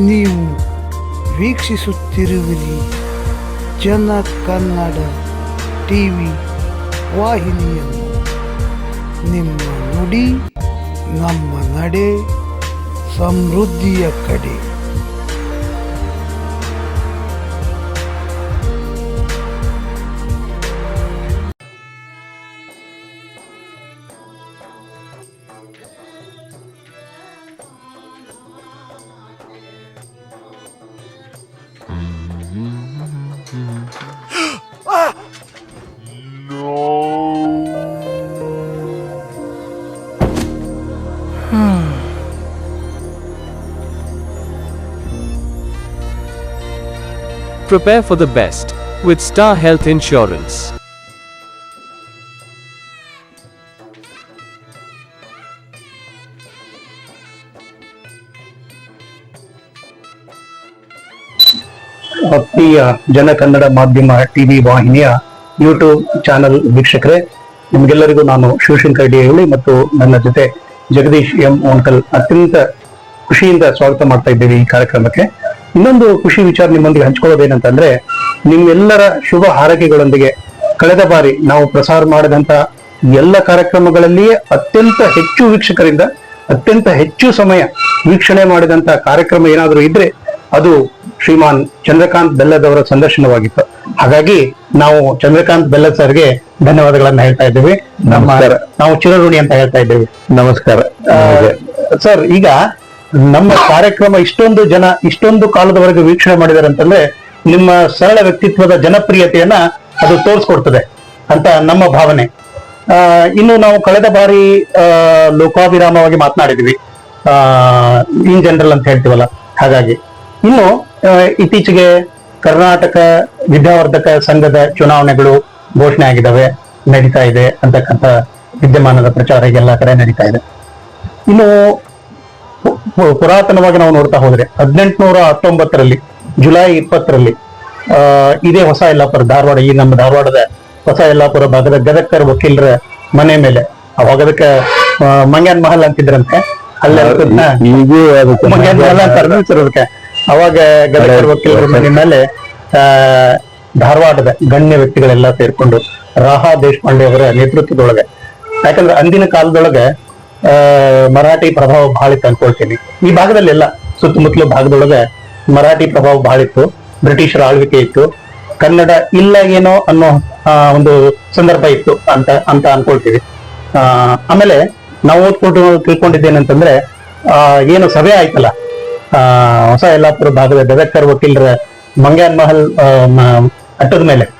ನೀವು ವೀಕ್ಷಿಸುತ್ತಿರುವಿರಿ. ಜನ ಕನ್ನಡ ಟಿವಿ ವಾಹಿನಿಯನ್ನು ನಿಮ್ಮ ನುಡಿ ನಮ್ಮ ನಡೆ ಸಮೃದ್ಧಿಯ ಕಡೆ. Prepare for the best with Star Health Insurance. ಪ್ರಿಯ ಜನ ಕನ್ನಡ ಮಾಧ್ಯಮ ಟಿವಿ ವಾಹಿನಿಯ ಯೂಟ್ಯೂಬ್ ಚಾನೆಲ್ ವೀಕ್ಷಕರೇ, ನಿಮಗೆಲ್ಲರಿಗೂ ನಾನು ಶಿವಶಂಕರ್ ಡಿ ಹೇಳಿ ಮತ್ತು ನನ್ನ ಜೊತೆ ಜಗದೀಶ್ ಎಂ ಓಂಕಲ್ ಅತ್ಯಂತ ಖುಷಿಯಿಂದ ಸ್ವಾಗತ ಮಾಡ್ತಾ ಇದ್ದೇವೆ ಈ ಕಾರ್ಯಕ್ರಮಕ್ಕೆ ಇನ್ನೊಂದು ಖುಷಿ ವಿಚಾರ ನಿಮ್ಮೊಂದಿಗೆ ಹಂಚ್ಕೊಳ್ಳೋದೇನಂತಂದ್ರೆ ನಿಮ್ಮೆಲ್ಲರ ಶುಭ ಹಾರೈಕೆಗಳೊಂದಿಗೆ ಕಳೆದ ಬಾರಿ ನಾವು ಪ್ರಸಾರ ಮಾಡಿದಂತ ಎಲ್ಲ ಕಾರ್ಯಕ್ರಮಗಳಲ್ಲಿಯೇ ಅತ್ಯಂತ ಹೆಚ್ಚು ವೀಕ್ಷಕರಿಂದ ಅತ್ಯಂತ ಹೆಚ್ಚು ಸಮಯ ವೀಕ್ಷಣೆ ಮಾಡಿದಂತ ಕಾರ್ಯಕ್ರಮ ಏನಾದರೂ ಇದ್ರೆ ಅದು ಶ್ರೀಮಾನ್ ಚಂದ್ರಕಾಂತ್ ಬೆಲ್ಲದವರ ಸಂದರ್ಶನವಾಗಿತ್ತು. ಹಾಗಾಗಿ ನಾವು ಚಂದ್ರಕಾಂತ್ ಬೆಲ್ಲದ್ ಸರ್ಗೆ ಧನ್ಯವಾದಗಳನ್ನ ಹೇಳ್ತಾ ಇದ್ದೇವೆ. ನಮ್ಮ ನಾವು ಚಿರಋಣಿ ಅಂತ ಹೇಳ್ತಾ ಇದ್ದೇವೆ. ನಮಸ್ಕಾರ. ಸರ್ ಈಗ ನಮ್ಮ ಕಾರ್ಯಕ್ರಮ ಇಷ್ಟೊಂದು ಜನ, ಇಷ್ಟೊಂದು ಕಾಲದವರೆಗೆ ವೀಕ್ಷಣೆ ಮಾಡಿದ್ದಾರೆ ಅಂತಂದ್ರೆ ನಿಮ್ಮ ಸರಳ ವ್ಯಕ್ತಿತ್ವದ ಜನಪ್ರಿಯತೆಯನ್ನ ಅದು ತೋರಿಸ್ಕೊಡ್ತದೆ ಅಂತ ನಮ್ಮ ಭಾವನೆ. ಇನ್ನು ನಾವು ಕಳೆದ ಬಾರಿ ಲೋಕಾಭಿರಾಮವಾಗಿ ಮಾತನಾಡಿದ್ವಿ. ಆ, ಇನ್ ಜನರಲ್ ಅಂತ ಹೇಳ್ತೀವಲ್ಲ, ಹಾಗಾಗಿ. ಇನ್ನು ಇತ್ತೀಚೆಗೆ ಕರ್ನಾಟಕ ವಿದ್ಯಾವರ್ಧಕ ಸಂಘದ ಚುನಾವಣೆಗಳು ಘೋಷಣೆ ಆಗಿದ್ದಾವೆ, ನಡೀತಾ ಇದೆ ಅಂತಕ್ಕಂಥ ವಿದ್ಯಮಾನದ ಪ್ರಚಾರ ಎಲ್ಲ ಕಡೆ ನಡೀತಾ ಇದೆ. ಇನ್ನು ಪುರಾತನವಾಗಿ ನಾವು ನೋಡ್ತಾ ಹೋದ್ರೆ ಹದಿನೆಂಟುನೂರ ಹತ್ತೊಂಬತ್ತರಲ್ಲಿ ಜುಲೈ ಇಪ್ಪತ್ತರಲ್ಲಿ ಆ ಇದೇ ಹೊಸ ಯಲ್ಲಾಪುರ ಧಾರವಾಡ ಈ ನಮ್ಮ ಧಾರವಾಡದ ಹೊಸ ಯಲ್ಲಾಪುರ ಭಾಗದ ಗದಕ್ಕರ್ ವಕೀಲರ ಮನೆ ಮೇಲೆ ಅವಾಗ ಅದಕ್ಕೆ ಮಂಗ್ಯಾನ್ ಮಹಲ್ ಅಂತಿದ್ರಂತೆ. ಮಂಗ್ಯಾನ್ ಮಹಲ್ ಅವಾಗ ಗದಕ್ಕರ್ ವಕೀಲರ ಮನೆ ಮೇಲೆ ಆ ಧಾರವಾಡದ ಗಣ್ಯ ವ್ಯಕ್ತಿಗಳೆಲ್ಲ ಸೇರ್ಕೊಂಡು ರಾಹಾ ದೇಶಪಾಂಡೆ ಅವರ ನೇತೃತ್ವದೊಳಗೆ. ಯಾಕಂದ್ರೆ ಅಂದಿನ ಕಾಲದೊಳಗೆ ಮರಾಠಿ ಪ್ರಭಾವ ಬಹಳ ಇತ್ತು ಅನ್ಕೊಳ್ತೀನಿ. ಈ ಭಾಗದಲ್ಲೆಲ್ಲ ಸುತ್ತಮುತ್ತಲ ಭಾಗದೊಳಗೆ ಮರಾಠಿ ಪ್ರಭಾವ ಬಹಳ ಇತ್ತು. ಬ್ರಿಟಿಷರ ಆಳ್ವಿಕೆ ಇತ್ತು. ಕನ್ನಡ ಇಲ್ಲ ಏನೋ ಅನ್ನೋ ಒಂದು ಸಂದರ್ಭ ಇತ್ತು ಅಂತ ಅಂತ ಅನ್ಕೊಳ್ತೀವಿ. ಆಮೇಲೆ ನಾವು ಓದ್ಕೊಂಡು ತಿಳ್ಕೊಂಡಿದ್ದೇನಂತಂದ್ರೆ, ಆ, ಏನು ಸಭೆ ಆಯ್ತಲ್ಲ, ಆ, ಹೊಸ ಯಲ್ಲಾಪುರ ಭಾಗದ ಗದಕ್ಕರ್ ವಕೀಲರ ಮಂಗ್ಯಾನ್ ಮಹಲ್ ಅಟ್ಟದ ಮೇಲೆ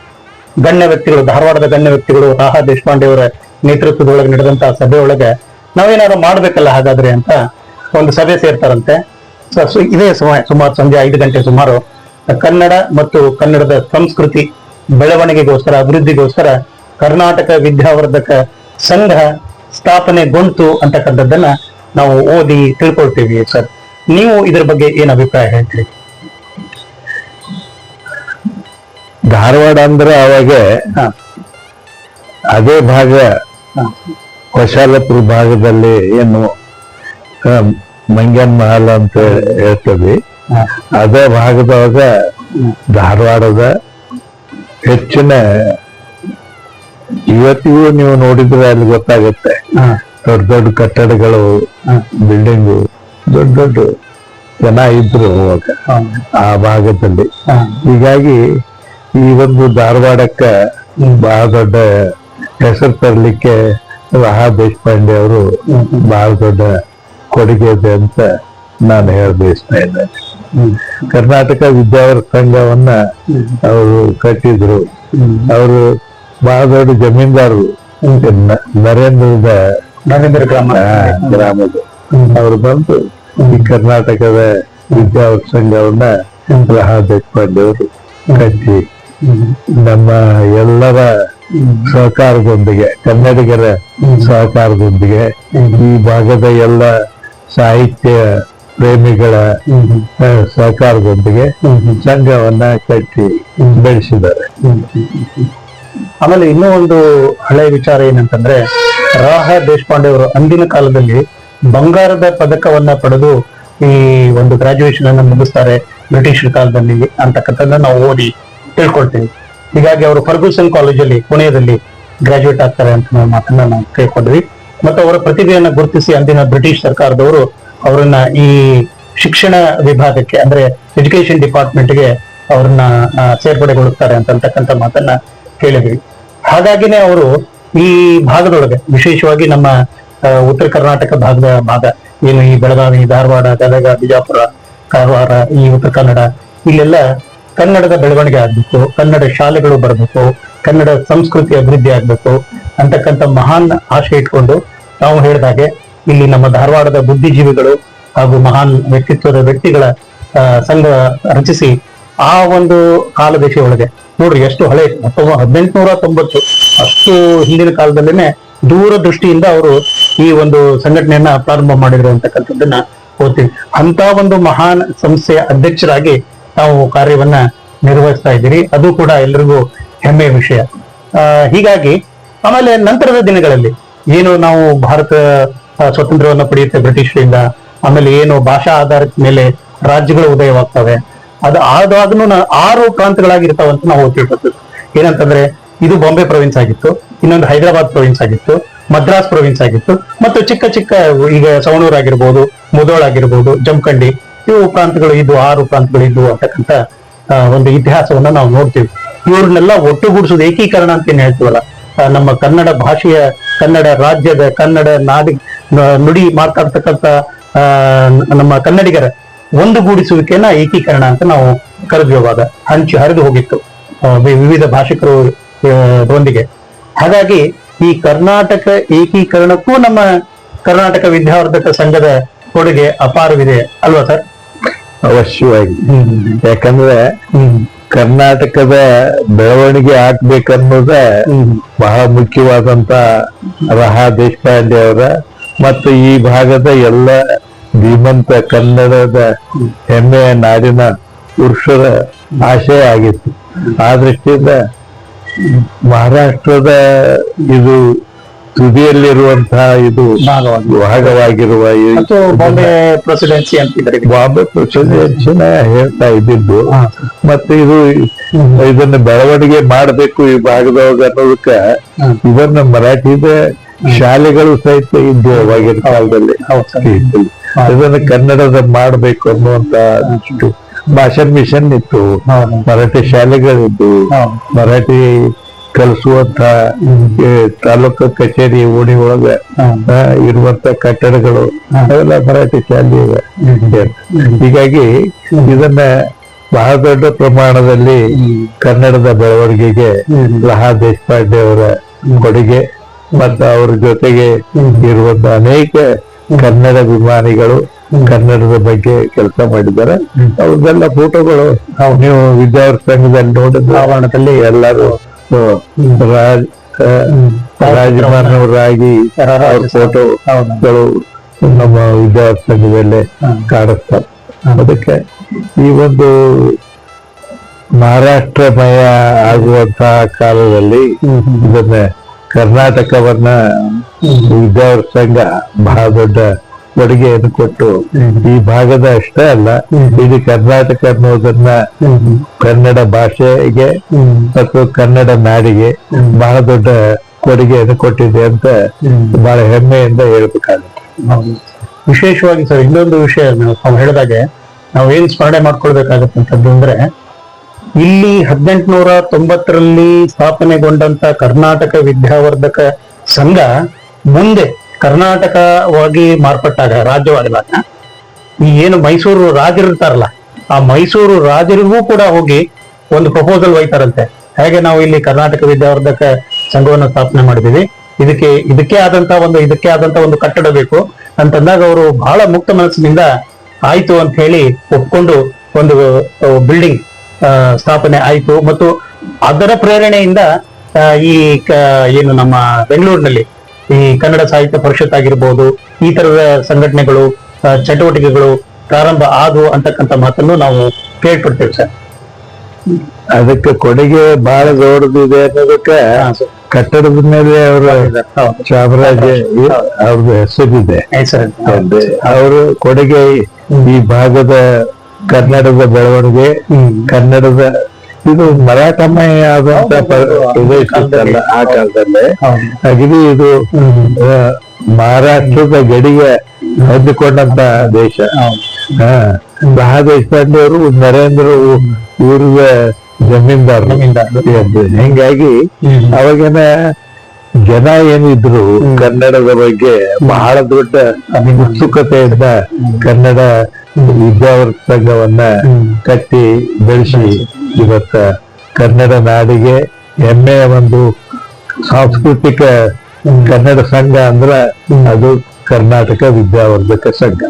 ಗಣ್ಯ ವ್ಯಕ್ತಿಗಳು, ಧಾರವಾಡದ ಗಣ್ಯ ವ್ಯಕ್ತಿಗಳು ರಾಹ ದೇಶಪಾಂಡೆ ಅವರ ನೇತೃತ್ವದೊಳಗೆ ನಡೆದಂತ ಸಭೆಯೊಳಗೆ ನಾವೇನಾದ್ರು ಮಾಡ್ಬೇಕಲ್ಲ ಹಾಗಾದ್ರೆ ಅಂತ ಒಂದು ಸಭೆ ಸೇರ್ತಾರಂತೆ. ಇದೇ ಸಮಯ ಸುಮಾರು ಸಂಜೆ ಐದು ಗಂಟೆ ಸುಮಾರು ಕನ್ನಡ ಮತ್ತು ಕನ್ನಡದ ಸಂಸ್ಕೃತಿ ಬೆಳವಣಿಗೆಗೋಸ್ಕರ ಅಭಿವೃದ್ಧಿಗೋಸ್ಕರ ಕರ್ನಾಟಕ ವಿದ್ಯಾವರ್ಧಕ ಸಂಘ ಸ್ಥಾಪನೆ ಸ್ಥಾಪನೆಗೊಂತು ಅಂತಕ್ಕಂಥದ್ದನ್ನ ನಾವು ಓದಿ ತಿಳ್ಕೊಳ್ತೀವಿ ಸರ್. ನೀವು ಇದ್ರ ಬಗ್ಗೆ ಏನ್ ಅಭಿಪ್ರಾಯ ಹೇಳ್ತೀರಿ? ಧಾರವಾಡ ಅಂದ್ರೆ ಅವಾಗ ಅದೇ ಭಾಗ ಹಾ ಹೊಶಾಲಪುರ ಭಾಗದಲ್ಲಿ ಏನು ಮಂಗನ್ ಮಂಗ್ಯಾನ್ ಮಹಲ್ ಅಂತ ಹೇಳ್ತದೆ ಅದೇ ಭಾಗದೊಳಗ ಧಾರವಾಡದ ಹೆಚ್ಚಿನ ಇವತ್ತಿಗೂ ನೀವು ನೋಡಿದ್ರೆ ಅಲ್ಲಿ ಗೊತ್ತಾಗುತ್ತೆ. ದೊಡ್ಡ ದೊಡ್ಡ ಕಟ್ಟಡಗಳು ಬಿಲ್ಡಿಂಗು ದೊಡ್ಡ ದೊಡ್ಡ ಜನ ಇದ್ರು ಅವಾಗ ಆ ಭಾಗದಲ್ಲಿ. ಹೀಗಾಗಿ ಈ ಒಂದು ಧಾರವಾಡಕ್ಕ ಬಹಳ ದೊಡ್ಡ ಹೆಸರು ತರಲಿಕ್ಕೆ ರಹಾ ದೇಶಪಾಂಡೆ ಅವರು ಬಹಳ ದೊಡ್ಡ ಕೊಡುಗೆ ಇದೆ ಅಂತ ನಾನು ಹೇಳ ಬಯಸ್ತಾ ಇದ್ದೇನೆ ಕರ್ನಾಟಕ ವಿದ್ಯಾವರ ಸಂಘವನ್ನ ಅವರು ಕಟ್ಟಿದ್ರು. ಅವರು ಬಹಳ ದೊಡ್ಡ ಜಮೀನ್ದಾರರು. ನರೇಂದ್ರದ ನರೇಂದ್ರ ಗ್ರಾಮ. ಗ್ರಾಮದ. ಅವರು ಬಂದು ಈ ಕರ್ನಾಟಕದ ವಿದ್ಯಾವರ ಸಂಘವನ್ನ ರಹಾ ದೇಶಪಾಂಡೆ ಅವರು ಕಟ್ಟಿ. ನಮ್ಮ ಎಲ್ಲರ ಸಹಕಾರದೊಂದಿಗೆ ಕನ್ನಡಿಗರ ಸಹಕಾರದೊಂದಿಗೆ ಈ ಭಾಗದ ಎಲ್ಲ ಸಾಹಿತ್ಯ ಪ್ರೇಮಿಗಳ ಸಹಕಾರದೊಂದಿಗೆ ಸಂಘವನ್ನ ಕಟ್ಟಿ ಬೆಳೆಸಿದ್ದಾರೆ. ಆಮೇಲೆ ಇನ್ನೂ ಒಂದು ಹಳೆ ವಿಚಾರ ಏನಂತಂದ್ರೆ ರಾಹ ದೇಶಪಾಂಡೆ ಅವರು ಅಂದಿನ ಕಾಲದಲ್ಲಿ ಬಂಗಾರದ ಪದಕವನ್ನ ಪಡೆದು ಈ ಒಂದು ಗ್ರಾಜುಯೇಷನ್ ಅನ್ನು ಮುಗಿಸ್ತಾರೆ ಬ್ರಿಟಿಷರ ಕಾಲದಲ್ಲಿ ಅಂತಕ್ಕಂಥದ್ದನ್ನ ನಾವು ಓದಿ ತಿಳ್ಕೊಳ್ತೀವಿ. ಹೀಗಾಗಿ ಅವರು ಫರ್ಗೂಸನ್ ಕಾಲೇಜಲ್ಲಿ, ಪುಣೆಯಲ್ಲಿ ಗ್ರಾಜುಯೇಟ್ ಆಗ್ತಾರೆ ಅಂತ ನಾವು ಮಾತನ್ನ ನಾವು ಕೇಳ್ಕೊಂಡ್ವಿ. ಮತ್ತು ಅವರ ಪ್ರತಿಭೆಯನ್ನ ಗುರುತಿಸಿ ಅಂದಿನ ಬ್ರಿಟಿಷ್ ಸರ್ಕಾರದವರು ಅವರನ್ನ ಈ ಶಿಕ್ಷಣ ವಿಭಾಗಕ್ಕೆ, ಅಂದ್ರೆ ಎಜುಕೇಶನ್ ಡಿಪಾರ್ಟ್ಮೆಂಟ್ಗೆ ಅವ್ರನ್ನ ಸೇರ್ಪಡೆಗೊಳ್ಳುತ್ತಾರೆ ಅಂತಕ್ಕಂಥ ಮಾತನ್ನ ಕೇಳಿದ್ವಿ. ಹಾಗಾಗಿನೇ ಅವರು ಈ ಭಾಗದೊಳಗೆ, ವಿಶೇಷವಾಗಿ ನಮ್ಮ ಉತ್ತರ ಕರ್ನಾಟಕ ಭಾಗದ ಭಾಗ, ಏನು ಈ ಬೆಳಗಾವಿ, ಧಾರವಾಡ, ಗದಗ, ಬಿಜಾಪುರ, ಕಾರವಾರ, ಈ ಉತ್ತರ ಕನ್ನಡ, ಇಲ್ಲೆಲ್ಲ ಕನ್ನಡದ ಬೆಳವಣಿಗೆ ಆಗ್ಬೇಕು, ಕನ್ನಡ ಶಾಲೆಗಳು ಬರಬೇಕು, ಕನ್ನಡ ಸಂಸ್ಕೃತಿ ಅಭಿವೃದ್ಧಿ ಆಗ್ಬೇಕು ಅಂತಕ್ಕಂಥ ಮಹಾನ್ ಆಶೆ ಇಟ್ಕೊಂಡು ನಾವು ಹೇಳಿದಾಗೆ ಇಲ್ಲಿ ನಮ್ಮ ಧಾರವಾಡದ ಬುದ್ಧಿಜೀವಿಗಳು ಹಾಗೂ ಮಹಾನ್ ವ್ಯಕ್ತಿತ್ವದ ವ್ಯಕ್ತಿಗಳ ಸಂಘ ರಚಿಸಿ ಆ ಒಂದು ಕಾಲದೇಶ ಒಳಗೆ. ನೋಡ್ರಿ, ಎಷ್ಟು ಹಳೆ ಹದಿನೆಂಟುನೂರ ತೊಂಬತ್ತು, ಅಷ್ಟು ಹಿಂದಿನ ಕಾಲದಲ್ಲೇನೆ ದೂರದೃಷ್ಟಿಯಿಂದ ಅವರು ಈ ಒಂದು ಸಂಘಟನೆಯನ್ನ ಪ್ರಾರಂಭ ಮಾಡಿದ್ರು ಅಂತಕ್ಕಂಥದ್ದನ್ನ ಓದ್ತೀವಿ ಅಂತ ಒಂದು ಮಹಾನ್ ಸಂಸ್ಥೆಯ ಅಧ್ಯಕ್ಷರಾಗಿ ನಾವು ಕಾರ್ಯವನ್ನ ನಿರ್ವಹಿಸ್ತಾ ಇದ್ದೀರಿ. ಅದು ಕೂಡ ಎಲ್ರಿಗೂ ಹೆಮ್ಮೆಯ ವಿಷಯ. ಹೀಗಾಗಿ ಆಮೇಲೆ ನಂತರದ ದಿನಗಳಲ್ಲಿ ಏನು ನಾವು ಭಾರತ ಸ್ವಾತಂತ್ರ್ಯವನ್ನು ಪಡೆಯುತ್ತೆ ಬ್ರಿಟಿಷರಿಂದ, ಆಮೇಲೆ ಏನು ಭಾಷಾ ಆಧಾರದ ಮೇಲೆ ರಾಜ್ಯಗಳು ಉದಯವಾಗ್ತವೆ. ಅದು ಆದಾಗ್ನು ಆರು ಪ್ರಾಂತಗಳಾಗಿರ್ತಾವಂತ ನಾವು ತಿಳ್ಕೊತೀವಿ ಏನಂತಂದ್ರೆ, ಇದು ಬಾಂಬೆ ಪ್ರೊವಿನ್ಸ್ ಆಗಿತ್ತು, ಇನ್ನೊಂದು ಹೈದರಾಬಾದ್ ಪ್ರೊವಿನ್ಸ್ ಆಗಿತ್ತು, ಮದ್ರಾಸ್ ಪ್ರೊವಿನ್ಸ್ ಆಗಿತ್ತು, ಮತ್ತು ಚಿಕ್ಕ ಚಿಕ್ಕ, ಈಗ ಸವಣೂರ್ ಆಗಿರ್ಬೋದು ಮುದೋಳ್ ಆಗಿರ್ಬೋದು, ಜಮಖಂಡಿ ಇವು ಪ್ರಾಂತಗಳು ಇದು ಆರು ಪ್ರಾಂತಗಳು ಇದ್ವು ಅಂತಕ್ಕಂಥ ಒಂದು ಇತಿಹಾಸವನ್ನ ನಾವು ನೋಡ್ತೀವಿ. ಇವ್ರನ್ನೆಲ್ಲ ಒಟ್ಟುಗೂಡಿಸೋದು ಏಕೀಕರಣ ಅಂತ ಏನ್ ಹೇಳ್ತೀವಲ್ಲ? ನಮ್ಮ ಕನ್ನಡ ಭಾಷೆಯ ಕನ್ನಡ ರಾಜ್ಯದ ಕನ್ನಡ ನಾಡಿ ನುಡಿ ಮಾತಾಡ್ತಕ್ಕಂಥ ನಮ್ಮ ಕನ್ನಡಿಗರ ಒಂದುಗೂಡಿಸುವಿಕೆನ ಏಕೀಕರಣ ಅಂತ ನಾವು ಕರೆದ್ವಿ ಅವಾಗ ಹಂಚಿ ಹರಿದು ಹೋಗಿತ್ತು ವಿವಿಧ ಭಾಷಿಕರು ಆ, ರೊಂದಿಗೆ ಹಾಗಾಗಿ ಈ ಕರ್ನಾಟಕ ಏಕೀಕರಣಕ್ಕೂ ನಮ್ಮ ಕರ್ನಾಟಕ ವಿದ್ಯಾವರ್ಧಕ ಸಂಘದ ಕೊಡುಗೆ ಅಪಾರವಿದೆ ಅಲ್ವಾ ಸರ್? ಅವಶ್ಯವಾಗಿ. ಯಾಕಂದ್ರೆ ಕರ್ನಾಟಕದ ಬೆಳವಣಿಗೆ ಆಗ್ಬೇಕನ್ನೋದ ಬಹಳ ಮುಖ್ಯವಾದಂತ ರಹಾ ದೇಶಪಾಂಡೆ ಅವರ. ಮತ್ತು ಈ ಭಾಗದ ಎಲ್ಲ ಧೀಮಂತ ಕನ್ನಡದ ಹೆಮ್ಮೆಯ ನಾಡಿನ ಪುರುಷರ ಆಶಯ ಆಗಿತ್ತು. ಆ ದೃಷ್ಟಿಯಿಂದ ಮಹಾರಾಷ್ಟ್ರದ ಇದು ತುದಿಯಲ್ಲಿರುವಂತಹ ಇದು ಭಾಗವಾಗಿ. ಭಾಗವಾಗಿರುವ ಬಾಂಬೆ ಪ್ರೆಸಿಡೆನ್ಸಿ ಅಂತಿದ್ದಾರೆ ಬಾಂಬೆ ಪ್ರಚೋದನೆ ಹೇಳ್ತಾ ಇದ್ದಿದ್ದು. ಮತ್ತೆ ಇದು ಇದನ್ನ ಬೆಳವಣಿಗೆ ಮಾಡಬೇಕು ಈ ಭಾಗದೊಳಗ ಅನ್ನೋದಕ್ಕ ಇದನ್ನ ಮರಾಠಿದ ಶಾಲೆಗಳು ಸಹಿತ ಇದ್ದು ಅವಾಗಿನ ಕಾಲದಲ್ಲಿ. ಇದನ್ನ ಕನ್ನಡದ ಮಾಡಬೇಕು ಅನ್ನುವಂತ ಭಾಷಾ ಮಿಷನ್ ಇತ್ತು. ಮರಾಠಿ ಶಾಲೆಗಳಿದ್ದು. ಮರಾಠಿ ಕಲಿಸುವಂತ ತಾಲೂಕು ಕಚೇರಿ ಓಣಿ ಒಳಗ ಇರುವಂತ ಕಟ್ಟಡಗಳು ಅವೆಲ್ಲ ಮರಾಠಿ ಶಾಲೆ ಇವೆ. ಹೀಗಾಗಿ ಇದನ್ನ ಬಹಳ ದೊಡ್ಡ ಪ್ರಮಾಣದಲ್ಲಿ ಕನ್ನಡದ ಬೆಳವಣಿಗೆಗೆ ಲಹಾ ದೇಶಪಾಂಡೆ ಅವರ ಕೊಡುಗೆ ಮತ್ತು ಅವ್ರ ಜೊತೆಗೆ ಇರುವಂತ ಅನೇಕ ಕನ್ನಡ ಅಭಿಮಾನಿಗಳು ಕನ್ನಡದ ಬಗ್ಗೆ ಕೆಲಸ ಮಾಡಿದ್ದಾರೆ. ಅವ್ರದ್ದೆಲ್ಲ ಫೋಟೋಗಳು ನೀವು ವಿದ್ಯಾರ್ಥಿ ಸಂಘದಲ್ಲಿ ನೋಡಿದ ಆವರಣದಲ್ಲಿ ಎಲ್ಲರೂ ರಾಜ್ ಆ, ರಾಜಮಾನವರಾಗಿ ಅವ್ರ ಫೋಟೋಗಳು ನಮ್ಮ ವಿದ್ಯಾರ್ಥಿ ಸಂಘದಲ್ಲೇ ಕಾಣಿಸ್ತಾರೆ ಅದಕ್ಕೆ ಈ ಒಂದು ಮಹಾರಾಷ್ಟ್ರಮಯ ಆಗುವಂತಹ ಕಾಲದಲ್ಲಿ ಇದನ್ನ ಕರ್ನಾಟಕವನ್ನ ವಿದ್ಯಾರ್ಥಿ ಸಂಘ ಬಹಳ ದೊಡ್ಡ ಕೊಡುಗೆಯನ್ನು ಕೊಟ್ಟು ಈ ಭಾಗದ ಅಷ್ಟೇ ಅಲ್ಲ ಇಡೀ ಕರ್ನಾಟಕ ಅನ್ನೋದನ್ನ ಕನ್ನಡ ಭಾಷೆಗೆ ಮತ್ತು ಕನ್ನಡ ನಾಡಿಗೆ ಬಹಳ ದೊಡ್ಡ ಕೊಡುಗೆಯನ್ನು ಕೊಟ್ಟಿದೆ ಅಂತ ಬಹಳ ಹೆಮ್ಮೆಯಿಂದ ಹೇಳ್ಬೇಕಾಗುತ್ತೆ. ವಿಶೇಷವಾಗಿ ಸರ್ ಇನ್ನೊಂದು ವಿಷಯ ನಾವು ಹೇಳಿದಾಗ ನಾವು ಏನ್ ಸ್ಮರಣೆ ಮಾಡ್ಕೊಳ್ಬೇಕಾಗತ್ತೆ ಅಂತದ್ದು ಅಂದ್ರೆ ಇಲ್ಲಿ ಹದಿನೆಂಟುನೂರ ತೊಂಬತ್ತರಲ್ಲಿ ಸ್ಥಾಪನೆಗೊಂಡಂತ ಕರ್ನಾಟಕ ವಿದ್ಯಾವರ್ಧಕ ಸಂಘ ಮುಂದೆ ಕರ್ನಾಟಕವಾಗಿ ಮಾರ್ಪಟ್ಟಾಗ ರಾಜ್ಯವಾಗಲಾಗ ಈ ಏನು ಮೈಸೂರು ರಾಜರಿರ್ತಾರಲ್ಲ, ಆ ಮೈಸೂರು ರಾಜರಿಗೂ ಕೂಡ ಹೋಗಿ ಒಂದು ಪ್ರಪೋಸಲ್ ಒಯ್ತಾರಂತೆ. ಹೇಗೆ ನಾವು ಇಲ್ಲಿ ಕರ್ನಾಟಕ ವಿದ್ಯಾವರ್ಧಕ ಸಂಘವನ್ನು ಸ್ಥಾಪನೆ ಮಾಡಿದೀವಿ ಇದಕ್ಕೆ ಇದಕ್ಕೆ ಆದಂತ ಒಂದು, ಇದಕ್ಕೆ ಆದಂತ ಒಂದು ಕಟ್ಟಡ ಬೇಕು. ಅಂತಂದಾಗ ಅವರು ಬಹಳ ಮುಕ್ತ ಮನಸ್ಸಿನಿಂದ ಆಯ್ತು ಅಂತ ಹೇಳಿ ಒಪ್ಕೊಂಡು ಒಂದು ಬಿಲ್ಡಿಂಗ್ ಸ್ಥಾಪನೆ ಆಯ್ತು. ಮತ್ತು ಅದರ ಪ್ರೇರಣೆಯಿಂದ ಈ ಏನು ನಮ್ಮ ಬೆಂಗಳೂರಿನಲ್ಲಿ ಈ ಕನ್ನಡ ಸಾಹಿತ್ಯ ಪರಿಷತ್ ಆಗಿರ್ಬೋದು ಈ ತರದ ಸಂಘಟನೆಗಳು ಚಟುವಟಿಕೆಗಳು ಪ್ರಾರಂಭ ಆದವು ಅಂತಕ್ಕಂಥ ಮಾತನ್ನು ನಾವು ಕೇಳ್ಪಡ್ತೇವೆ ಸರ್. ಅದಕ್ಕೆ ಕೊಡುಗೆ ಬಹಳ ದೊಡ್ಡದಿದೆ ಅನ್ನೋದಕ್ಕೆ ಕಟ್ಟಡದ ಮೇಲೆ ಅವರ ಚಾಮರಾಜ ಅವ್ರದ್ದು ಹೆಸರಿದೆ. ಸರ್ ಅವರು ಕೊಡುಗೆ ಈ ಭಾಗದ ಕನ್ನಡದ ಬೆಳವಣಿಗೆ ಕನ್ನಡದ ಇದು ಮರಾಠಮಯ ಆದಂತ ಪ್ರದೇಶ ಆ ಕಾಲದಲ್ಲಿ. ಹಾಗಾಗಿ ಇದು ಮಹಾರಾಷ್ಟ್ರದ ಗಡಿಗೆ ಹೊಂದಿಕೊಂಡಂತ ದೇಶ. ಹಾ ಮಹಾ ದೇಶಪಾಂಡೆ ಅವರು ನರೇಂದ್ರ ಊರಿನ ಜಮೀನ್ದಾರ್ ಹಿಂಗಾಗಿ ಅವಾಗಿನ ಜನ ಏನಿದ್ರು ಕನ್ನಡದ ಬಗ್ಗೆ ಬಹಳ ದೊಡ್ಡ ಉತ್ಸುಕತೆಯಿಂದ ಕನ್ನಡ ವಿದ್ಯಾವರ್ತಂಗವನ್ನ ಕಟ್ಟಿ ಬೆಳೆಸಿ ಇವತ್ತ ಕನ್ನಡ ನಾಡಿಗೆ ಹೆಮ್ಮೆಯ ಒಂದು ಸಾಂಸ್ಕೃತಿಕ ಕನ್ನಡ ಸಂಘ ಅಂದ್ರ ಅದು Karnataka Vidyavardhaka Sangha.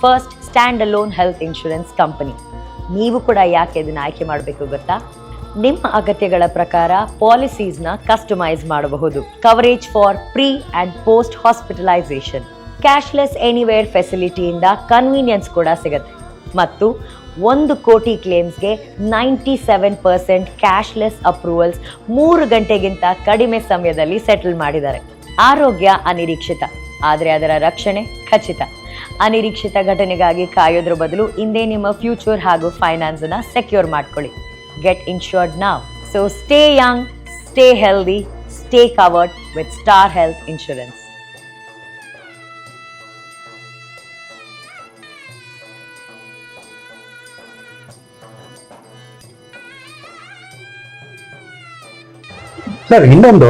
First stand alone health insurance company ನೀವು ಕೂಡ ಯಾಕೆ ಇದನ್ನು ಆಯ್ಕೆ ಮಾಡಬೇಕು ಗೊತ್ತಾ? ನಿಮ್ಮ ಅಗತ್ಯಗಳ ಪ್ರಕಾರ ಪಾಲಿಸೀಸ್ನ ಕಸ್ಟಮೈಸ್ ಮಾಡಬಹುದು. Coverage for pre and post hospitalization cashless anywhere ಫೆಸಿಲಿಟಿಯಿಂದ convenience ಕೂಡ ಸಿಗುತ್ತೆ. ಮತ್ತು ಒಂದು ಕೋಟಿ ಕ್ಲೇಮ್ಸ್ಗೆ ninety seven percent cashless approvals ಮೂರು ಗಂಟೆಗಿಂತ ಕಡಿಮೆ ಸಮಯದಲ್ಲಿ ಸೆಟಲ್ ಮಾಡಿದ್ದಾರೆ. ಆರೋಗ್ಯ ಅನಿರೀಕ್ಷಿತ, ಆದರೆ ಅದರ ರಕ್ಷಣೆ ಖಚಿತ. ಅನಿರೀಕ್ಷಿತ ಘಟನೆಗಾಗಿ ಕಾಯೋದ್ರ ಬದಲು ಇಂದೇ ನಿಮ್ಮ ಫ್ಯೂಚರ್ ಹಾಗೂ ಫೈನಾನ್ಸ್ ಅನ್ನ ಸೆಕ್ಯೂರ್ ಮಾಡ್ಕೊಳ್ಳಿ. Get insured now. So stay young stay healthy stay covered with Star Health insurance sir, ಇನ್ನೊಂದು.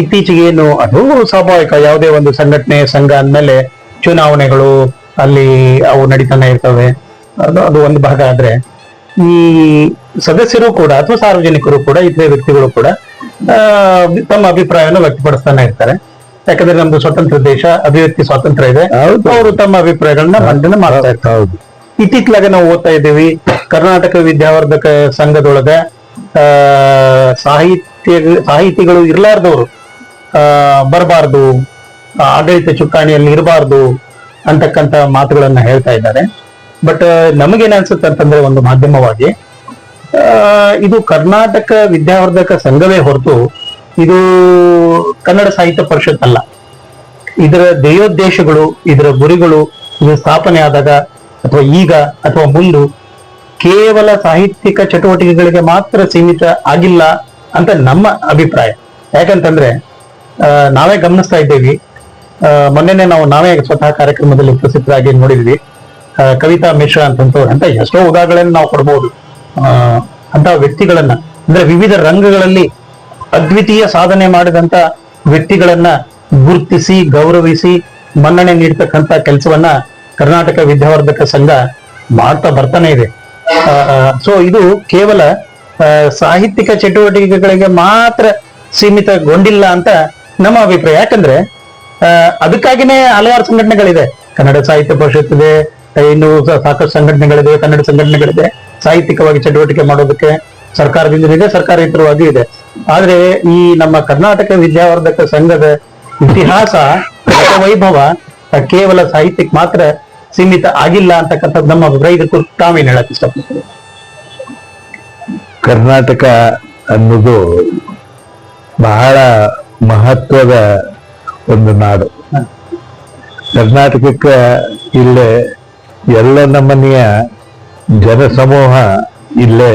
ಇತ್ತೀಚೆಗೆ ಏನು ಅದು ಸ್ವಾಭಾವಿಕ ಯಾವುದೇ ಒಂದು ಸಂಘಟನೆ, ಸಂಘ ಅಂದ್ಮೇಲೆ ಚುನಾವಣೆಗಳು ಅಲ್ಲಿ ಅವು ನಡೀತಾನೆ ಇರ್ತವೆ. ಅದು ಅದು ಒಂದು ಭಾಗ ಆದ್ರೆ ಈ ಸದಸ್ಯರು ಕೂಡ ಅಥವಾ ಸಾರ್ವಜನಿಕರು ಕೂಡ ಇತರೆ ವ್ಯಕ್ತಿಗಳು ಕೂಡ ತಮ್ಮ ಅಭಿಪ್ರಾಯವನ್ನು ವ್ಯಕ್ತಪಡಿಸ್ತಾನೆ ಇರ್ತಾರೆ. ಯಾಕಂದ್ರೆ ನಮ್ದು ಸ್ವತಂತ್ರ ದೇಶ ಅಭಿವ್ಯಕ್ತಿ ಸ್ವಾತಂತ್ರ್ಯ ಇದೆ. ಅವರು ತಮ್ಮ ಅಭಿಪ್ರಾಯಗಳನ್ನ ಮಂಡನೆ ಮಾಡ್ತಾ ಇರ್ತಾರೆ. ಹೌದು. ಇತ್ತಿತ್ತಲಾಗೆ ನಾವು ಓದ್ತಾ ಇದ್ದೀವಿ ಕರ್ನಾಟಕ ವಿದ್ಯಾವರ್ಧಕ ಸಂಘದೊಳಗ ಆ ಸಾಹಿತ್ಯ ಸಾಹಿತಿಗಳು ಇರ್ಲಾರ್ದವ್ರು ಆ ಬರಬಾರ್ದು ಆಡಳಿತ ಚುಕ್ಕಾಣಿಯಲ್ಲಿ ಇರಬಾರ್ದು ಅಂತಕ್ಕಂತ ಮಾತುಗಳನ್ನ ಹೇಳ್ತಾ ಇದ್ದಾರೆ. ಬಟ್ ನಮಗೇನ್ ಅನ್ಸುತ್ತೆ ಅಂತಂದ್ರೆ ಒಂದು ಮಾಧ್ಯಮವಾಗಿ ಇದು ಕರ್ನಾಟಕ ವಿದ್ಯಾವರ್ಧಕ ಸಂಘವೇ ಹೊರತು ಇದು ಕನ್ನಡ ಸಾಹಿತ್ಯ ಪರಿಷತ್ ಅಲ್ಲ. ಇದರ ಧ್ಯೇಯೋದ್ದೇಶಗಳು ಇದರ ಗುರಿಗಳು, ಇದು ಸ್ಥಾಪನೆ ಆದಾಗ ಅಥವಾ ಈಗ ಅಥವಾ ಮುಂದು ಕೇವಲ ಸಾಹಿತ್ಯಿಕ ಚಟುವಟಿಕೆಗಳಿಗೆ ಮಾತ್ರ ಸೀಮಿತ ಆಗಿಲ್ಲ ಅಂತ ನಮ್ಮ ಅಭಿಪ್ರಾಯ. ಯಾಕಂತಂದ್ರೆ ನಾವೇ ಗಮನಿಸ್ತಾ ಇದ್ದೇವೆ ಮೊನ್ನೆನೆ ನಾವು ನಾವೇ ಸ್ವತಃ ಕಾರ್ಯಕ್ರಮದಲ್ಲಿ ಉಪಸ್ಥಿತರಾಗಿ ನೋಡಿದ್ವಿ. ಕವಿತಾ ಮಿಶ್ರಾ ಅಂತಂತವ್ರು. ಅಂತ ಎಷ್ಟೋ ಉದಾಹರಣೆಗಳನ್ನ ನಾವು ಕೊಡಬಹುದು ಅಂತ ವ್ಯಕ್ತಿಗಳನ್ನ, ಅಂದ್ರೆ ವಿವಿಧ ರಂಗಗಳಲ್ಲಿ ಅದ್ವಿತೀಯ ಸಾಧನೆ ಮಾಡಿದಂತ ವ್ಯಕ್ತಿಗಳನ್ನ ಗುರುತಿಸಿ, ಗೌರವಿಸಿ, ಮನ್ನಣೆ ನೀಡ್ತಕ್ಕಂತ ಕೆಲಸವನ್ನ ಕರ್ನಾಟಕ ವಿದ್ಯಾವರ್ಧಕ ಸಂಘ ಮಾಡ್ತಾ ಬರ್ತಾನೆ ಇದೆ. ಸೊ ಇದು ಕೇವಲ ಸಾಹಿತ್ಯಿಕ ಚಟುವಟಿಕೆಗಳಿಗೆ ಮಾತ್ರ ಸೀಮಿತಗೊಂಡಿಲ್ಲ ಅಂತ ನಮ್ಮ ಅಭಿಪ್ರಾಯ. ಯಾಕಂದ್ರೆ ಅದಕ್ಕಾಗಿನೇ ಹಲವಾರು ಸಂಘಟನೆಗಳಿದೆ. ಕನ್ನಡ ಸಾಹಿತ್ಯ ಪರಿಷತ್ ಇದೆ, ಇನ್ನು ಸಾಕಷ್ಟು ಸಂಘಟನೆಗಳಿದೆ, ಕನ್ನಡ ಸಂಘಟನೆಗಳಿದೆ. ಸಾಹಿತ್ಯಿಕವಾಗಿ ಚಟುವಟಿಕೆ ಮಾಡೋದಕ್ಕೆ ಸರ್ಕಾರದಿಂದ ಇದೆ ಸರ್ಕಾರೇತರವಾಗಿಯೂ ಇದೆ. ಆದ್ರೆ ಈ ನಮ್ಮ ಕರ್ನಾಟಕ ವಿದ್ಯಾವರ್ಧಕ ಸಂಘದ ಇತಿಹಾಸ ವೈಭವ ಕೇವಲ ಸಾಹಿತ್ಯಕ್ಕೆ ಮಾತ್ರ ಸೀಮಿತ ಆಗಿಲ್ಲ ಅಂತಕ್ಕಂಥದ್ದು ನಮ್ಮ ಅಭಿಪ್ರಾಯ. ಇದಕ್ಕೂ ತಾವೇನು ಹೇಳಕ್ ಕರ್ನಾಟಕ ಅನ್ನೋದು ಬಹಳ ಮಹತ್ವದ ಒಂದು ನಾಡು. ಕರ್ನಾಟಕಕ್ಕೆ ಇಲ್ಲೇ ಎಲ್ಲ ನಮ್ಮನೆಯ ಜನಸಮೂಹ ಇಲ್ಲೇ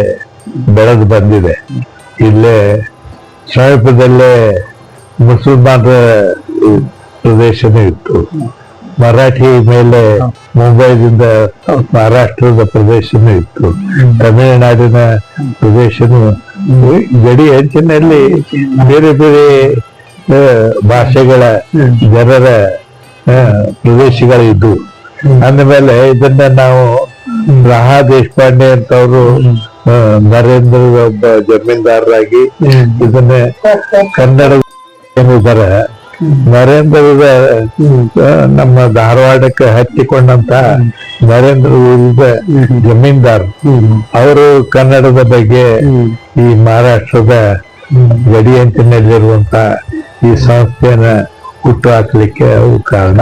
ಬೆಳೆದು ಬಂದಿದೆ. ಇಲ್ಲೇ ಸಮೀಪದಲ್ಲೇ ಮುಸಲ್ಮಾನರ ಪ್ರದೇಶನೂ ಇತ್ತು. ಮರಾಠಿ ಮೇಲೆ ಮುಂಬೈದಿಂದ ಮಹಾರಾಷ್ಟ್ರದ ಪ್ರದೇಶನೂ ಇತ್ತು. ತಮಿಳುನಾಡಿನ ಪ್ರದೇಶನೂ ಗಡಿ ಅಂಚಿನಲ್ಲಿ ಬೇರೆ ಬೇರೆ ಭಾಷೆಗಳ ಜನರ ಪ್ರದೇಶಗಳಿದ್ದು ಅಂದಮೇಲೆ ಇದನ್ನ ನಾವು ರಹಾ ದೇಶಪಾಂಡೆ ಅಂತವರು ನರೇಂದ್ರ ಒಬ್ಬ ಜಮೀನ್ದಾರರಾಗಿ ಇದನ್ನ ಕನ್ನಡ ಏನಿದ್ದಾರೆ ನರೇಂದ್ರದ ನಮ್ಮ ಧಾರವಾಡಕ್ಕೆ ಹತ್ತಿಕೊಂಡಂತ ನರೇಂದ್ರ ಊರಿದ ಜಮೀನ್ದಾರ್. ಅವರು ಕನ್ನಡದ ಬಗ್ಗೆ ಈ ಮಹಾರಾಷ್ಟ್ರದ ಗಡಿಯಂಚಿನಲ್ಲಿರುವಂತ ಈ ಸಂಸ್ಥೆಯನ್ನ ಹುಟ್ಟು ಹಾಕ್ಲಿಕ್ಕೆ ಅವು ಕಾರಣ.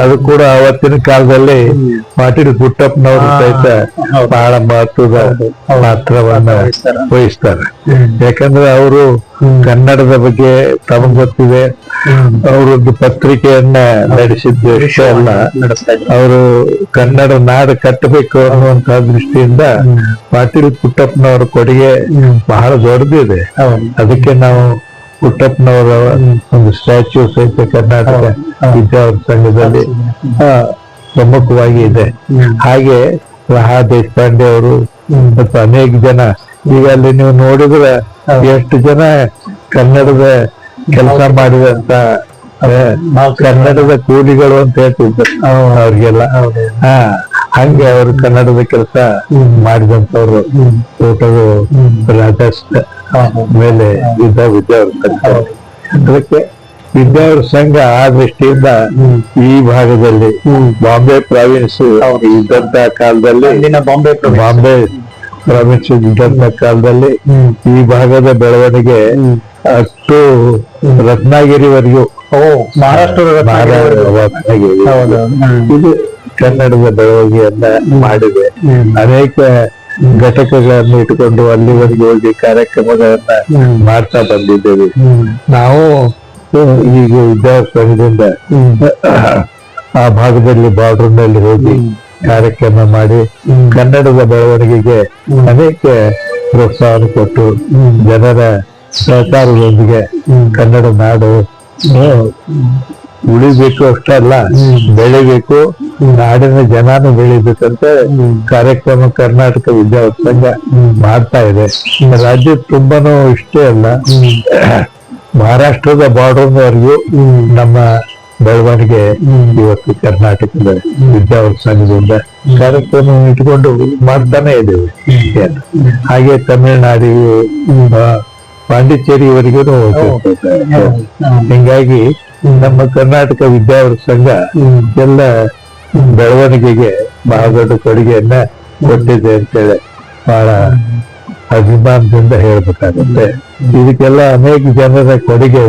ಅದು. ಕೂಡ ಅವತ್ತಿನ ಕಾಲದಲ್ಲಿ ಪಾಟೀಲ್ ಪುಟ್ಟಪ್ಪನವರು ಸಹಿತ ಬಹಳ ಮಹತ್ವದ ಪಾತ್ರವನ್ನ ವಹಿಸ್ತಾರೆ. ಯಾಕಂದ್ರೆ ಅವರು ಕನ್ನಡದ ಬಗ್ಗೆ ತಮಗ್ ಗೊತ್ತಿದೆ. ಅವರೊಂದು ಪತ್ರಿಕೆಯನ್ನ ನಡೆಸಿದ್ದು ಅಲ್ಲ. ಅವರು ಕನ್ನಡ ನಾಡು ಕಟ್ಟಬೇಕು ಅನ್ನುವಂತಹ ದೃಷ್ಟಿಯಿಂದ ಪಾಟೀಲ್ ಪುಟ್ಟಪ್ಪನವರ ಕೊಡುಗೆ ಬಹಳ ದೊಡ್ಡದಿದೆ. ಅದಕ್ಕೆ ನಾವು ಪುಟ್ಟಪ್ಪನವರ ಒಂದು ಸ್ಟ್ಯಾಚ್ಯೂ ಸಹಿತ ಕರ್ನಾಟಕ ವಿದ್ಯಾವರ ಸಂಘದಲ್ಲಿ ಪ್ರಮುಖವಾಗಿ ಇದೆ. ಹಾಗೆ ರಹಾ ದೇಶಪಾಂಡೆ ಅವರು ಮತ್ತು ಅನೇಕ ಜನ ಈಗ ಅಲ್ಲಿ ನೀವು ನೋಡಿದ್ರೆ ಎಷ್ಟು ಜನ ಕನ್ನಡದ ಕೆಲಸ ಮಾಡಿದಂತ ಕನ್ನಡದ ಕೂಲಿಗಳು ಅಂತ ಹೇಳ್ತಿದ್ರು ಅವ್ರಿಗೆಲ್ಲ. ಹಾ. ಹಂಗೆ ಅವರು ಕನ್ನಡದ ಕೆಲಸ ಮಾಡಿದಂತವ್ರು ಫೋಟೋ ರಾಜಸ್ಟ್ ಮೇಲೆ ಇದ್ದ ವಿದ್ಯಾವರ ವಿದ್ಯಾವರ್ ಅದಕ್ಕೆ ವಿದ್ಯಾವರ ಸಂಘ ಆ ದೃಷ್ಟಿಯಿಂದ ಈ ಭಾಗದಲ್ಲಿ ಬಾಂಬೆ ಪ್ರಾವಿನ್ಸ್ ಇದ್ದಂತ ಕಾಲದಲ್ಲಿ ಬಾಂಬೆ ಬಾಂಬೆ ಪ್ರಾವಿನ್ಸ್ ಇದ್ದಂತ ಕಾಲದಲ್ಲಿ ಈ ಭಾಗದ ಬೆಳವಣಿಗೆ ಅಷ್ಟು ರತ್ನಾಗಿರಿವರೆಗೂ. ಮಹಾರಾಷ್ಟ್ರ ಇದು ಕನ್ನಡದ ಬೆಳವಣಿಗೆಯನ್ನ ಮಾಡಿದೆ. ಅನೇಕ ಘಟಕಗಳನ್ನು ಇಟ್ಟುಕೊಂಡು ಅಲ್ಲಿವರೆಗೆ ಹೋಗಿ ಕಾರ್ಯಕ್ರಮಗಳನ್ನ ಮಾಡ್ತಾ ಬಂದಿದ್ದೇವೆ. ನಾವು ಈಗ ವಿದ್ಯಾಸ್ಥಾನದಿಂದ ಆ ಭಾಗದಲ್ಲಿ ಬಾರ್ಡರ್ನಲ್ಲಿ ಹೋಗಿ ಕಾರ್ಯಕ್ರಮ ಮಾಡಿ ಕನ್ನಡದ ಬೆಳವಣಿಗೆಗೆ ಅನೇಕ ಪ್ರೋತ್ಸಾಹ ಕೊಟ್ಟು ಜನರ ಸಹಕಾರದೊಂದಿಗೆ ಕನ್ನಡ ನಾಡು ಉಳಿಬೇಕು ಅಷ್ಟೇ ಅಲ್ಲ ಬೆಳಿಬೇಕು ನಾಡಿನ ಜನಾನು ಬೆಳಿಬೇಕಂತ ಕಾರ್ಯಕ್ರಮ ಕರ್ನಾಟಕ ವಿದ್ಯಾ ಉತ್ಸಂಗ ಮಾಡ್ತಾ ಇದೆ. ರಾಜ್ಯ ತುಂಬಾನು ಇಷ್ಟೇ ಅಲ್ಲ ಮಹಾರಾಷ್ಟ್ರದ ಬಾರ್ಡರ್ವರೆಗೂ ನಮ್ಮ ಬೆಳವಣಿಗೆ ಇವತ್ತು ಕರ್ನಾಟಕದ ವಿದ್ಯಾ ಸಂಘದಿಂದ ಕಾರ್ಯಕ್ರಮ ಇಟ್ಕೊಂಡು ಮಾಡ್ತಾನೆ ಇದ್ದೇವೆ. ಹಾಗೆ ತಮಿಳುನಾಡಿಗೂ ಪಾಂಡಿಚೇರಿವರೆಗೂ ಹಿಂಗಾಗಿ ನಮ್ಮ ಕರ್ನಾಟಕ ವಿದ್ಯಾವರ ಸಂಘ ಎಲ್ಲ ಬೆಳವಣಿಗೆಗೆ ಬಹಳ ದೊಡ್ಡ ಕೊಡುಗೆಯನ್ನ ಕೊಟ್ಟಿದೆ ಅಂತೇಳಿ ಬಹಳ ಅಭಿಮಾನದಿಂದ ಹೇಳ್ಬೇಕಾಗುತ್ತೆ. ಇದಕ್ಕೆಲ್ಲ ಅನೇಕ ಜನರ ಕೊಡುಗೆ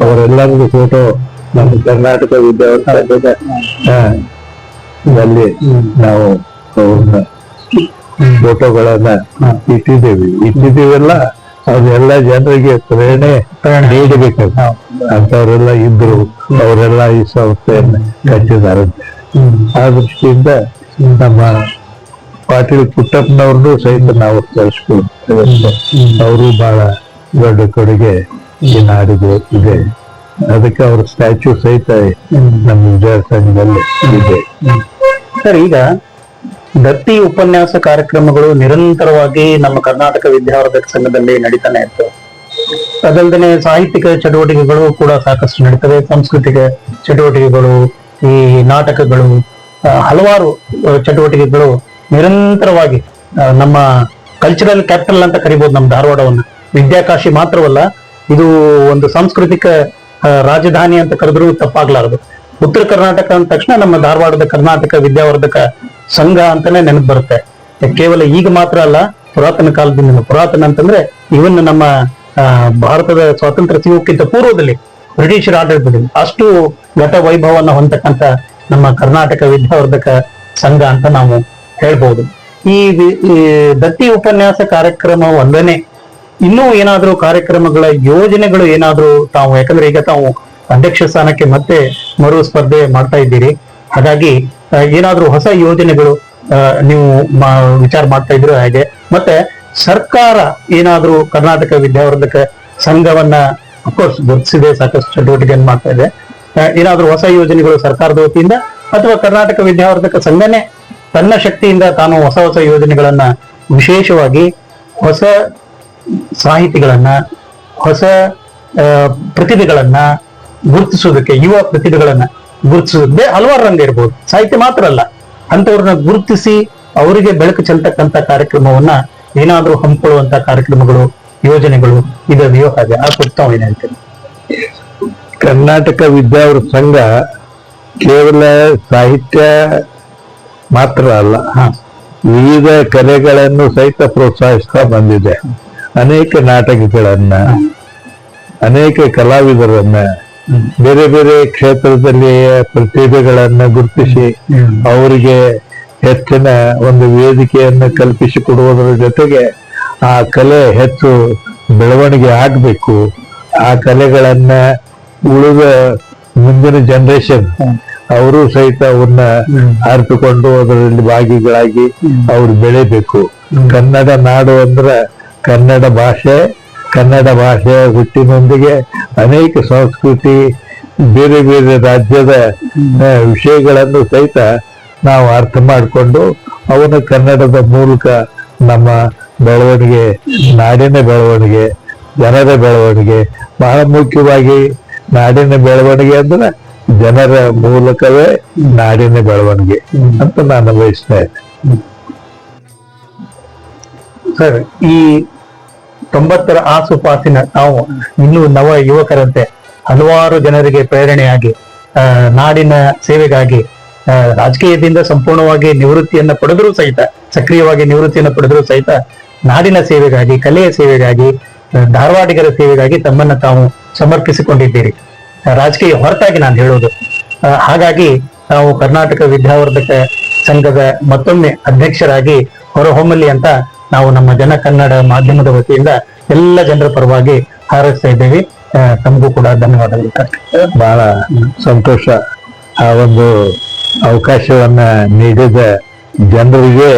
ಅವರೆಲ್ಲರಿಗೂ ಫೋಟೋ ನಮ್ಮ ಕರ್ನಾಟಕ ವಿದ್ಯಾವರ ಸಂಘದ ಆ, ಅಲ್ಲಿ ನಾವು ಅವ್ರನ್ನ ಫೋಟೋಗಳನ್ನ ಇಟ್ಟಿದ್ದೇವೆ. ಇಟ್ಟಿದ್ದೀವಲ್ಲ ಅದೆಲ್ಲ ಜನರಿಗೆ ಪ್ರೇರಣೆ ನೀಡಬೇಕು. ಅಂತವರೆಲ್ಲ ಇದ್ರು ಅವರೆಲ್ಲ ಈ ಸಂಸ್ಥೆಯನ್ನು ಕಟ್ಟಿದ್ದಾರೆ. ಆ ದೃಷ್ಟಿಯಿಂದ ನಮ್ಮ ಪಾಟೀಲ್ ಪುಟ್ಟಪ್ಪನವ್ರನ್ನೂ ಸಹಿತ ನಾವು ಕಳಿಸ್ಕೊಳ್ತೇವೆ ಅವರು ಬಹಳ ದೊಡ್ಡ ಕೊಡುಗೆ ಈ ನಾಡಿಗೆ ಇದೆ. ಅದಕ್ಕೆ ಅವ್ರ ಸ್ಟ್ಯಾಚ್ಯೂ ಸಹಿತ ನಮ್ಮ ವಿಜಯ ಸಂಘದಲ್ಲಿ ಇದೆ ಸರ್ ಈಗ ದತ್ತಿ ಉಪನ್ಯಾಸ ಕಾರ್ಯಕ್ರಮಗಳು ನಿರಂತರವಾಗಿ ನಮ್ಮ ಕರ್ನಾಟಕ ವಿದ್ಯಾವರ್ಧಕ ಸಂಘದಲ್ಲಿ ನಡೀತಾನೆ ಇತ್ತು ಅದಲ್ಲದೆ ಸಾಹಿತ್ಯಿಕ ಚಟುವಟಿಕೆಗಳು ಕೂಡ ಸಾಕಷ್ಟು ನಡೀತವೆ. ಸಾಂಸ್ಕೃತಿಕ ಚಟುವಟಿಕೆಗಳು, ಈ ನಾಟಕಗಳು ಹಲವಾರು ಚಟುವಟಿಕೆಗಳು ನಿರಂತರವಾಗಿ ನಮ್ಮ ಕಲ್ಚರಲ್ ಕ್ಯಾಪಿಟಲ್ ಅಂತ ಕರಿಬಹುದು ನಮ್ಮ ಧಾರವಾಡವನ್ನು. ವಿದ್ಯಾಕಾಶಿ ಮಾತ್ರವಲ್ಲ, ಇದು ಒಂದು ಸಾಂಸ್ಕೃತಿಕ ರಾಜಧಾನಿ ಅಂತ ಕರೆದ್ರೂ ತಪ್ಪಾಗ್ಲಾರದು. ಉತ್ತರ ಕರ್ನಾಟಕ ಅಂದ ತಕ್ಷಣ ನಮ್ಮ ಧಾರವಾಡದ ಕರ್ನಾಟಕ ವಿದ್ಯಾವರ್ಧಕ ಸಂಘ ಅಂತಾನೆ ನೆನಪು ಬರುತ್ತೆ. ಕೇವಲ ಈಗ ಮಾತ್ರ ಅಲ್ಲ, ಪುರಾತನ ಕಾಲದಿಂದ ಪುರಾತನ ಅಂತಂದ್ರೆ ಇವನ್ ನಮ್ಮ ಭಾರತದ ಸ್ವಾತಂತ್ರ್ಯ ಸಿಗೋಕ್ಕಿಂತ ಪೂರ್ವದಲ್ಲಿ ಬ್ರಿಟಿಷರ ಆಡಳಿತದಲ್ಲಿ ಅಷ್ಟು ಘಟ ವೈಭವವನ್ನು ಹೊಂದತಕ್ಕಂತ ನಮ್ಮ ಕರ್ನಾಟಕ ವಿದ್ಯಾವರ್ಧಕ ಸಂಘ ಅಂತ ನಾವು ಹೇಳ್ಬೋದು. ಈ ಈ ದತ್ತಿ ಉಪನ್ಯಾಸ ಕಾರ್ಯಕ್ರಮ ಒಂದನೇ ಇನ್ನೂ ಏನಾದ್ರೂ ಕಾರ್ಯಕ್ರಮಗಳ ಯೋಜನೆಗಳು ಏನಾದ್ರೂ ತಾವು, ಯಾಕಂದ್ರೆ ಈಗ ತಾವು ಅಧ್ಯಕ್ಷ ಸ್ಥಾನಕ್ಕೆ ಮತ್ತೆ ಮರು ಸ್ಪರ್ಧೆ ಮಾಡ್ತಾ ಇದ್ದೀರಿ. ಹಾಗಾಗಿ ಏನಾದರೂ ಹೊಸ ಯೋಜನೆಗಳು ನೀವು ವಿಚಾರ ಮಾಡ್ತಾ ಇದ್ರು ಹಾಗೆ. ಮತ್ತೆ ಸರ್ಕಾರ ಏನಾದರೂ ಕರ್ನಾಟಕ ವಿದ್ಯಾವರ್ಧಕ ಸಂಘವನ್ನ ಅಫ್ಕೋರ್ಸ್ ಗುರುತಿಸಿದೆ, ಸಾಕಷ್ಟು ಚಟುವಟಿಕೆಯನ್ನು ಮಾಡ್ತಾ ಇದೆ. ಏನಾದರೂ ಹೊಸ ಯೋಜನೆಗಳು ಸರ್ಕಾರದ ವತಿಯಿಂದ ಅಥವಾ ಕರ್ನಾಟಕ ವಿದ್ಯಾವರ್ಧಕ ಸಂಘನೇ ತನ್ನ ಶಕ್ತಿಯಿಂದ ತಾನು ಹೊಸ ಹೊಸ ಯೋಜನೆಗಳನ್ನ ವಿಶೇಷವಾಗಿ ಹೊಸ ಸಾಹಿತಿಗಳನ್ನ, ಹೊಸ ಪ್ರತಿಭೆಗಳನ್ನ ಗುರುತಿಸೋದಕ್ಕೆ ಯುವ ಪ್ರತಿಭೆಗಳನ್ನ ಗುರುತಿಸೋದೇ ಹಲವಾರು ರಂಗ ಇರ್ಬೋದು. ಸಾಹಿತ್ಯ ಮಾತ್ರ ಅಲ್ಲ ಅಂತವ್ರನ್ನ ಗುರುತಿಸಿ ಅವರಿಗೆ ಬೆಳಕು ಚೆಲ್ತಕ್ಕಂಥ ಕಾರ್ಯಕ್ರಮವನ್ನ ಏನಾದ್ರೂ ಹಮ್ಮಿಕೊಳ್ಳುವಂತ ಕಾರ್ಯಕ್ರಮಗಳು ಯೋಜನೆಗಳು ಇದೆಯೋ ಹಾಗೆ. ಆ ಏನ್ ಹೇಳ್ತೀರಿ? ಕರ್ನಾಟಕ ವಿದ್ಯಾವರ ಸಂಘ ಕೇವಲ ಸಾಹಿತ್ಯ ಮಾತ್ರ ಅಲ್ಲ ವಿವಿಧ ಕಲೆಗಳನ್ನು ಸಹಿತ ಪ್ರೋತ್ಸಾಹಿಸ್ತಾ ಬಂದಿದೆ. ಅನೇಕ ನಾಟಕಗಳನ್ನ ಅನೇಕ ಕಲಾವಿದರನ್ನ ಬೇರೆ ಬೇರೆ ಕ್ಷೇತ್ರದಲ್ಲಿ ಪ್ರತಿಭೆಗಳನ್ನ ಗುರುತಿಸಿ ಅವರಿಗೆ ಹೆಚ್ಚಿನ ಒಂದು ವೇದಿಕೆಯನ್ನು ಕಲ್ಪಿಸಿ ಕೊಡುವುದರ ಜೊತೆಗೆ ಆ ಕಲೆ ಹೆಚ್ಚು ಬೆಳವಣಿಗೆ ಆಗಬೇಕು. ಆ ಕಲೆಗಳನ್ನ ಉಳಿದ ಮುಂದಿನ ಜನರೇಷನ್ ಅವರು ಸಹಿತ ಅವನ್ನ ಅರಿತುಕೊಂಡು ಅದರಲ್ಲಿ ಭಾಗಿಗಳಾಗಿ ಅವ್ರು ಬೆಳಿಬೇಕು. ಕನ್ನಡ ನಾಡು ಅಂದ್ರ ಕನ್ನಡ ಭಾಷೆ ಕನ್ನಡ ಭಾಷೆಯ ಹುಟ್ಟಿನೊಂದಿಗೆ ಅನೇಕ ಸಂಸ್ಕೃತಿ, ಬೇರೆ ಬೇರೆ ರಾಜ್ಯದ ವಿಷಯಗಳನ್ನು ಸಹಿತ ನಾವು ಅರ್ಥ ಮಾಡಿಕೊಂಡು ಅವನು ಕನ್ನಡದ ಮೂಲಕ ನಮ್ಮ ಬೆಳವಣಿಗೆ, ನಾಡಿನ ಬೆಳವಣಿಗೆ, ಜನರ ಬೆಳವಣಿಗೆ, ಬಹಳ ಮುಖ್ಯವಾಗಿ ನಾಡಿನ ಬೆಳವಣಿಗೆ ಅಂದ್ರೆ ಜನರ ಮೂಲಕವೇ ನಾಡಿನ ಬೆಳವಣಿಗೆ ಅಂತ ನಾನು ಬಯಸ್ತಾ ಇದ್ದೆ. ಸರ್, ಈ ತೊಂಬತ್ತರ ಆಸುಪಾಸಿನ ನಾವು ಇನ್ನೂ ನವ ಯುವಕರಂತೆ ಹಲವಾರು ಜನರಿಗೆ ಪ್ರೇರಣೆಯಾಗಿ ನಾಡಿನ ಸೇವೆಗಾಗಿ ರಾಜಕೀಯದಿಂದ ಸಂಪೂರ್ಣವಾಗಿ ನಿವೃತ್ತಿಯನ್ನ ಪಡೆದರೂ ಸಹಿತ, ಸಕ್ರಿಯವಾಗಿ ನಿವೃತ್ತಿಯನ್ನು ಪಡೆದರೂ ಸಹಿತ ನಾಡಿನ ಸೇವೆಗಾಗಿ, ಕಲೆಯ ಸೇವೆಗಾಗಿ ಧಾರವಾಡಿಗರ ಸೇವೆಗಾಗಿ ತಮ್ಮನ್ನ ತಾವು ಸಮರ್ಪಿಸಿಕೊಂಡಿದ್ದೀರಿ. ರಾಜಕೀಯ ಹೊರತಾಗಿ ನಾನು ಹೇಳೋದು ಹಾಗಾಗಿ ನಾವು ಕರ್ನಾಟಕ ವಿದ್ಯಾವರ್ಧಕ ಸಂಘದ ಮತ್ತೊಮ್ಮೆ ಅಧ್ಯಕ್ಷರಾಗಿ ಹೊರಹೊಮ್ಮಲಿ ಅಂತ ನಾವು ನಮ್ಮ ಜನ ಕನ್ನಡ ಮಾಧ್ಯಮದ ವತಿಯಿಂದ ಎಲ್ಲ ಜನರ ಪರವಾಗಿ ಹಾರೈಸ್ತಾ ಇದ್ದೇವೆ. ತಮಗೂ ಕೂಡ ಧನ್ಯವಾದಗಳು. ಬಹಳ ಸಂತೋಷ. ಆ ಒಂದು ಅವಕಾಶವನ್ನ ನೀಡಿದ ಜನರಿಗೆ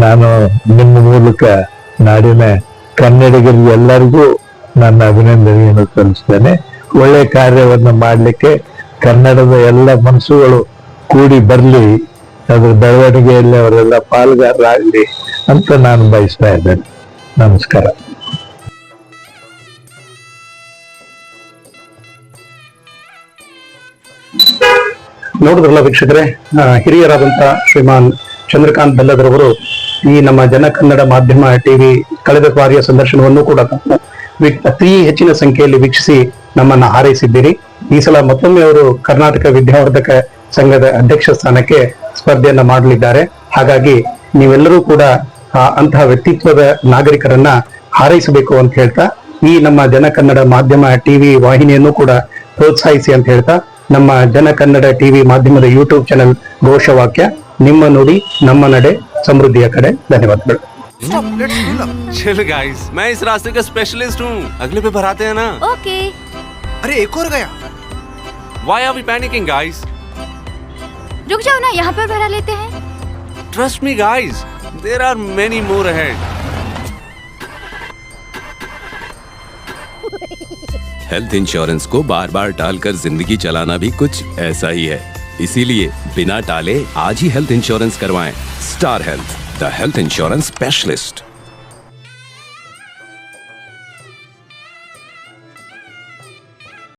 ನಾನು ನಿಮ್ಮ ಮೂಲಕ ನಾಡಿನ ಕನ್ನಡಿಗರಿಗೆ ಎಲ್ಲರಿಗೂ ನನ್ನ ಅಭಿನಂದನೆಯನ್ನು ಸಲ್ಲಿಸ್ತೇನೆ. ಒಳ್ಳೆ ಕಾರ್ಯವನ್ನು ಮಾಡಲಿಕ್ಕೆ ಕನ್ನಡದ ಎಲ್ಲ ಮನಸ್ಸುಗಳು ಕೂಡಿ ಬರಲಿ. ಅದರ ಬೆಳವಣಿಗೆಯಲ್ಲಿ ಅವರೆಲ್ಲ ಪಾಲ್ಗಾರರಾಗಲಿ. ಅಂತ ನಾನು ಬಯಸ್ತಾ ಇದ್ದೇನೆ. ನಮಸ್ಕಾರ. ನೋಡಿದ್ರಲ್ಲ ವೀಕ್ಷಕರೇ ಹಿರಿಯರಾದಂತ ಶ್ರೀಮಾನ್ ಚಂದ್ರಕಾಂತ್ ಬೆಲ್ಲದರವರು ಈ ನಮ್ಮ ಜನ ಕನ್ನಡ ಮಾಧ್ಯಮ ಟಿವಿ ಕಳೆದ ಬಾರಿಯ ಸಂದರ್ಶನವನ್ನು ಕೂಡ ಅತಿ ಹೆಚ್ಚಿನ ಸಂಖ್ಯೆಯಲ್ಲಿ ವೀಕ್ಷಿಸಿ ನಮ್ಮನ್ನ ಹಾರೈಸಿದ್ದೀರಿ. ಈ ಸಲ ಮತ್ತೊಮ್ಮೆ ಅವರು ಕರ್ನಾಟಕ ವಿದ್ಯಾವರ್ಧಕ ಸಂಘದ ಅಧ್ಯಕ್ಷ ಸ್ಥಾನಕ್ಕೆ ಸ್ಪರ್ಧೆಯನ್ನ ಮಾಡಲಿದ್ದಾರೆ. ಹಾಗಾಗಿ ನೀವೆಲ್ಲರೂ ಕೂಡ ಅಂತಹ ವ್ಯಕ್ತಿತ್ವದ ನಾಗರಿಕರನ್ನ ಹಾರೈಸಬೇಕು ಅಂತ ಹೇಳ್ತಾ ಈ ನಮ್ಮ ಜನ ಕನ್ನಡ ಮಾಧ್ಯಮ ಟಿವಿ ವಾಹಿನಿಯನ್ನು ಕೂಡ ಪ್ರೋತ್ಸಾಹಿಸಿ ಅಂತ ಹೇಳ್ತಾ ನಮ್ಮ ಜನ ಕನ್ನಡ ಟಿವಿ ಮಾಧ್ಯಮದ ಯೂಟ್ಯೂಬ್ ಚಾನೆಲ್ ಘೋಷವಾಕ್ಯ ನಿಮ್ಮ ನುಡಿ ನಮ್ಮ ನಡೆ ಸಮೃದ್ಧಿಯ ಕಡೆ ಧನ್ಯವಾದಗಳು चिल गाइस मैं इस रास्ते का स्पेशलिस्ट हूँ अगले पे भराते हैं ना ओके अरे एक और गया why are we panicking guys रुक जाओ ना यहाँ पर भरा लेते हैं trust me guys there are many more ahead. Health insurance को बार बार टालकर ज़िंदगी चलाना भी कुछ ऐसा ही है। इसीलिए बिना टाले आज ही हेल्थ इंश्योरेंस करवाएँ। Star Health the health insurance specialist